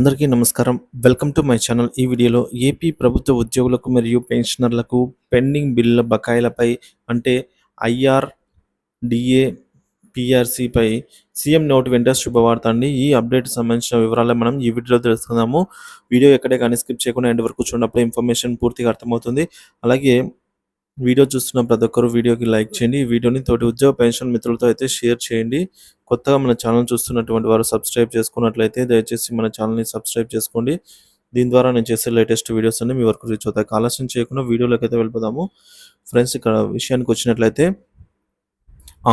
అందరికీ నమస్కారం. Welcome to my channel. ఈ వీడియోలో ఏపీ ప్రభుత్వ ఉద్యోగులకు మరియు పెన్షనర్లకు పెండింగ్ బిల్లుల బకాయిలపై అంటే ఐఆర్ డిఏ పిఆర్సిపై సీఎం నోట్ వెంట శుభవార్త అండి. ఈ అప్డేట్ సంబంధించిన వివరాలు మనం ఈ వీడియోలో తెలుసుకుందాము. వీడియో ఎక్కడే కానీ స్కిప్ చేయకుండా ఎండ్ వరకు చూడనప్పుడు ఇన్ఫర్మేషన్ పూర్తిగా అర్థమవుతుంది. అలాగే వీడియో చూస్తున్న ప్రతి ఒక్కరు వీడియోకి లైక్ చేయండి. ఈ వీడియోని తోటి ఉద్యోగ పెన్షన్ మిత్రులతో అయితే షేర్ చేయండి. కొత్తగా మన ఛానల్ చూస్తున్నటువంటి వారు సబ్స్క్రైబ్ చేసుకున్నట్లయితే దయచేసి మన ఛానల్ని సబ్స్క్రైబ్ చేసుకోండి. దీని ద్వారా నేను చేసే లేటెస్ట్ వీడియోస్ అన్ని మీ వరకు రీచ్ అవుతాయి. ఆలస్యం చేయకుండా వీడియోలోకి అయితే వెళ్ళిపోదాము. ఫ్రెండ్స్ ఇక్కడ విషయానికి వచ్చినట్లయితే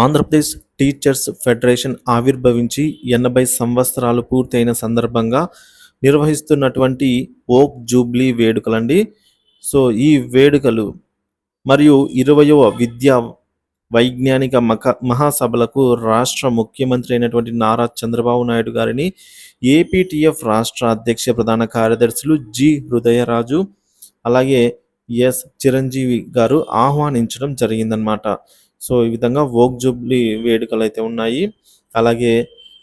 ఆంధ్రప్రదేశ్ టీచర్స్ ఫెడరేషన్ ఆవిర్భవించి ఎనభై సంవత్సరాలు పూర్తయిన సందర్భంగా నిర్వహిస్తున్నటువంటి ఓక్ జూబ్లీ వేడుకలండి. సో ఈ వేడుకలు మరియు ఇరవయవ విద్యా వైజ్ఞానిక మక మహాసభలకు రాష్ట్ర ముఖ్యమంత్రి అయినటువంటి నారా చంద్రబాబు నాయుడు గారిని ఏపీటీఎఫ్ రాష్ట్ర అధ్యక్ష ప్రధాన కార్యదర్శులు జి హృదయరాజు అలాగే ఎస్ చిరంజీవి గారు ఆహ్వానించడం జరిగిందనమాట సో ఈ విధంగా వోక్ జూబ్లీ వేడుకలు అయితే ఉన్నాయి. అలాగే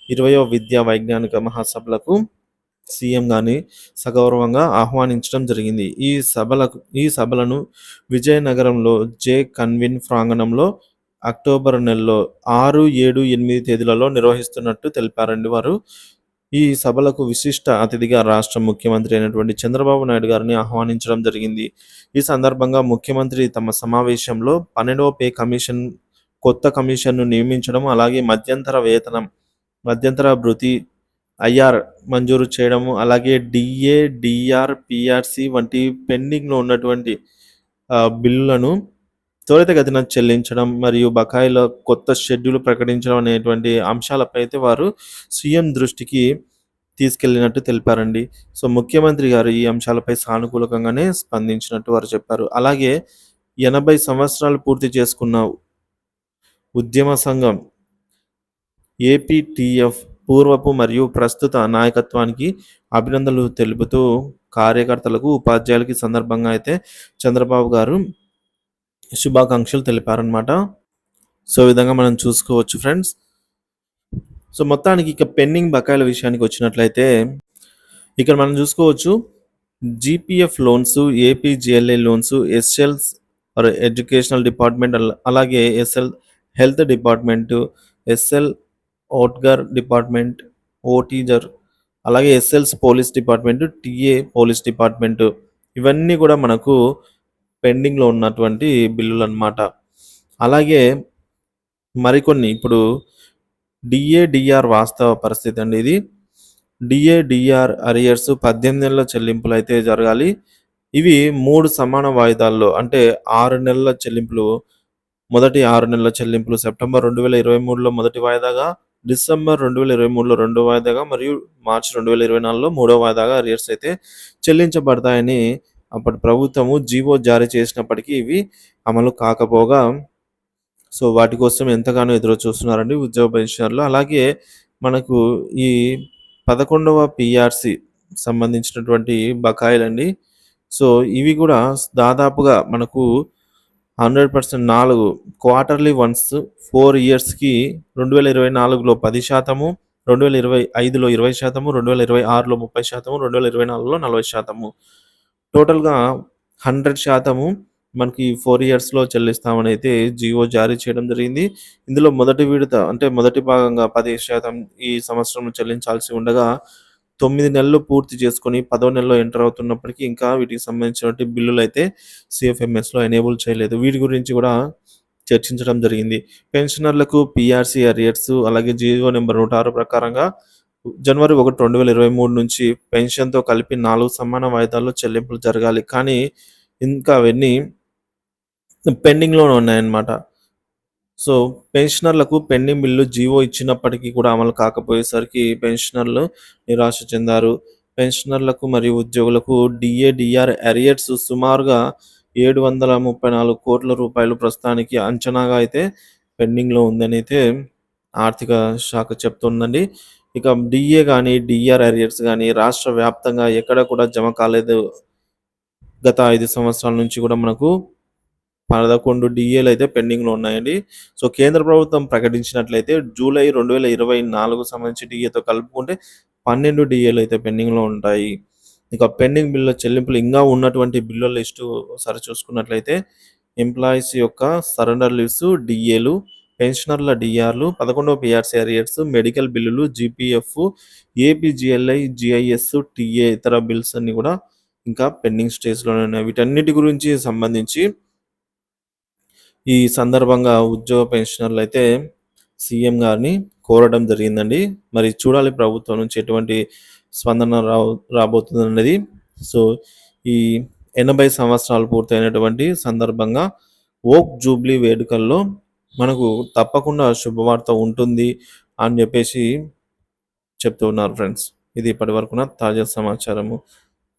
ఇరవయో విద్యా వైజ్ఞానిక మహాసభలకు సీఎం గాని సగౌరవంగా ఆహ్వానించడం జరిగింది. ఈ సభలకు ఈ సభలను విజయనగరంలో జే. కన్విన్ ప్రాంగణంలో అక్టోబర్ నెలలో ఆరు ఏడు ఎనిమిది తేదీలలో నిర్వహిస్తున్నట్టు తెలిపారండి వారు. ఈ సభలకు విశిష్ట అతిథిగా రాష్ట్ర ముఖ్యమంత్రి అయినటువంటి చంద్రబాబు నాయుడు గారిని ఆహ్వానించడం జరిగింది. ఈ సందర్భంగా ముఖ్యమంత్రి తమ సమావేశంలో పన్నెండవ పే కమిషన్ కొత్త కమిషన్ను నియమించడం అలాగే మధ్యంతర వేతనం మధ్యంతర భృతి ఐఆర్ మంజూరు చేయడము అలాగే డిఏ డిఆర్ పిఆర్సి వంటి పెండింగ్లో ఉన్నటువంటి బిల్లులను త్వరితగతిన చెల్లించడం మరియు బకాయిల కొత్త షెడ్యూల్ ప్రకటించడం అనేటువంటి అంశాలపై అయితే వారు సీఎం దృష్టికి తీసుకెళ్ళినట్టు తెలిపారండి. సో ముఖ్యమంత్రి గారు ఈ అంశాలపై సానుకూలంగానే స్పందించినట్టు వారు చెప్పారు. అలాగే ఎనభై సంవత్సరాలు పూర్తి చేసుకున్న ఉద్యమ సంఘం ఏపీటీఎఫ్ పూర్వపు మరియు ప్రస్తుత నాయకత్వానికి అభినందనలు తెలుపుతూ కార్యకర్తలకు ఉపాధ్యాయులకి సందర్భంగా అయితే చంద్రబాబు గారు శుభాకాంక్షలు తెలిపారనమాట సో విధంగా మనం చూసుకోవచ్చు ఫ్రెండ్స్. సో మొత్తానికి ఇక పెండింగ్ బకాయిల విషయానికి వచ్చినట్లయితే ఇక్కడ మనం చూసుకోవచ్చు GPF loans APGLI loans SLs are educational department అలాగే ఎస్ఎల్ హెల్త్ డిపార్ట్మెంట్ ఎస్ఎల్ ఓట్గర్ డిపార్ట్మెంట్ ఓటీజర్ అలాగే SLs police department TA police department ఇవన్నీ కూడా మనకు పెండింగ్లో ఉన్నటువంటి బిల్లులు అన్నమాట అలాగే మరికొన్ని ఇప్పుడు డిఏడిఆర్ వాస్తవ పరిస్థితి అండి ఇది. డిఏడిఆర్ అరియర్స్ పద్దెనిమిది నెలల చెల్లింపులు అయితే జరగాలి. ఇవి మూడు సమాన వాయిదాల్లో అంటే ఆరు నెలల చెల్లింపులు మొదటి ఆరు నెలల చెల్లింపులు సెప్టెంబర్ రెండు వేల ఇరవై మూడులో మొదటి వాయిదాగా డిసెంబర్ రెండు వేల ఇరవై మూడులో రెండో వాయిదాగా మరియు మార్చి రెండు వేల ఇరవై నాలుగులో మూడో వాయిదాగా అరియర్స్ అయితే చెల్లించబడతాయని అప్పటి ప్రభుత్వము జీవో జారీ చేసినప్పటికీ ఇవి అమలు కాకపోగా సో వాటి కోసం ఎంతగానో ఎదురు చూస్తున్నారండి ఉద్యోగ పెన్షనర్లు. అలాగే మనకు ఈ పదకొండవ పిఆర్సి సంబంధించినటువంటి బకాయిలండి. సో ఇవి కూడా దాదాపుగా మనకు హండ్రెడ్ పర్సెంట్ నాలుగు క్వార్టర్లీ వన్స్ ఫోర్ ఇయర్స్కి రెండు వేల ఇరవై నాలుగులో పది శాతము రెండు వేల ఇరవై ఐదులో ఇరవై శాతము రెండు వేల ఇరవై ఆరులో ముప్పై శాతము రెండు వేల ఇరవై నాలుగులో నలభై శాతము. టోటల్గా హండ్రెడ్ శాతము మనకి ఫోర్ ఇయర్స్లో చెల్లిస్తామని అయితే జియో జారీ చేయడం జరిగింది. ఇందులో మొదటి విడత అంటే మొదటి భాగంగా పది శాతం ఈ సంవత్సరం చెల్లించాల్సి ఉండగా తొమ్మిది నెలలు పూర్తి చేసుకొని పదో నెలలో ఎంటర్ అవుతున్నప్పటికీ ఇంకా వీటికి సంబంధించినటువంటి బిల్లులు అయితే సిఎఫ్ఎంఎస్లో ఎనేబుల్ చేయలేదు. వీటి గురించి కూడా చర్చించడం జరిగింది. పెన్షనర్లకు పిఆర్సీ అరియర్స్ అలాగే జియో నెంబర్ నూట ఆరు ప్రకారంగా జనవరి ఒకటి రెండు వేల ఇరవై మూడు నుంచి పెన్షన్తో కలిపి నాలుగు సమాన వాయిదాల్లో చెల్లింపులు జరగాలి. కానీ ఇంకా అవన్నీ పెండింగ్లోనే ఉన్నాయన్నమాట. సో పెన్షనర్లకు పెండింగ్ బిల్లు జీవో ఇచ్చినప్పటికీ కూడా అమలు కాకపోయేసరికి పెన్షనర్లు నిరాశ చెందారు. పెన్షనర్లకు మరియు ఉద్యోగులకు డిఏ డిఆర్ అరియర్స్ సుమారుగా ఏడు వందల ముప్పై నాలుగు కోట్ల రూపాయలు ప్రస్తుతానికి అంచనాగా అయితే పెండింగ్లో ఉందని అయితే ఆర్థిక శాఖ చెప్తుందండి. ఇక డిఏ కానీ డిఆర్ అరియర్స్ కానీ రాష్ట్ర వ్యాప్తంగా ఎక్కడ కూడా జమ కాలేదు. గత ఐదు సంవత్సరాల నుంచి కూడా మనకు పదకొండు డిఏలు అయితే పెండింగ్లో ఉన్నాయండి. సో కేంద్ర ప్రభుత్వం ప్రకటించినట్లయితే జూలై రెండు వేల ఇరవై నాలుగు సంబంధించి డిఏతో కలుపుకుంటే పన్నెండు డిఏలు అయితే పెండింగ్లో ఉంటాయి. ఇక పెండింగ్ బిల్లుల చెల్లింపులు ఇంకా ఉన్నటువంటి బిల్లుల లిస్టు సరి చూసుకున్నట్లయితే ఎంప్లాయీస్ యొక్క సరెండర్ లీవ్స్ డిఏలు పెన్షనర్ల డిఆర్లు పదకొండవ పిఆర్సీ అరియర్స్ మెడికల్ బిల్లులు జీపీఎఫ్ ఏపీజిఎల్ఐ జిఐఎస్ టిఏ ఇతర బిల్స్ అన్ని కూడా ఇంకా పెండింగ్ స్టేజ్లోనే ఉన్నాయి. వీటన్నిటి గురించి సంబంధించి ఈ సందర్భంగా ఉద్యోగ పెన్షనర్లు అయితే సీఎం గారిని కోరడం జరిగిందండి. మరి చూడాలి ప్రభుత్వం నుంచి ఎటువంటి స్పందన రా రాబోతుంది అనేది సో ఈ ఎనభై సంవత్సరాలు పూర్తయినటువంటి సందర్భంగా ఓక్ జూబ్లీ వేడుకల్లో మనకు తప్పకుండా శుభవార్త ఉంటుంది అని చెప్పేసి చెప్తూ ఉన్నారు ఫ్రెండ్స్. ఇది ఇప్పటి వరకున తాజా సమాచారము.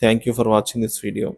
Thank you for watching this video.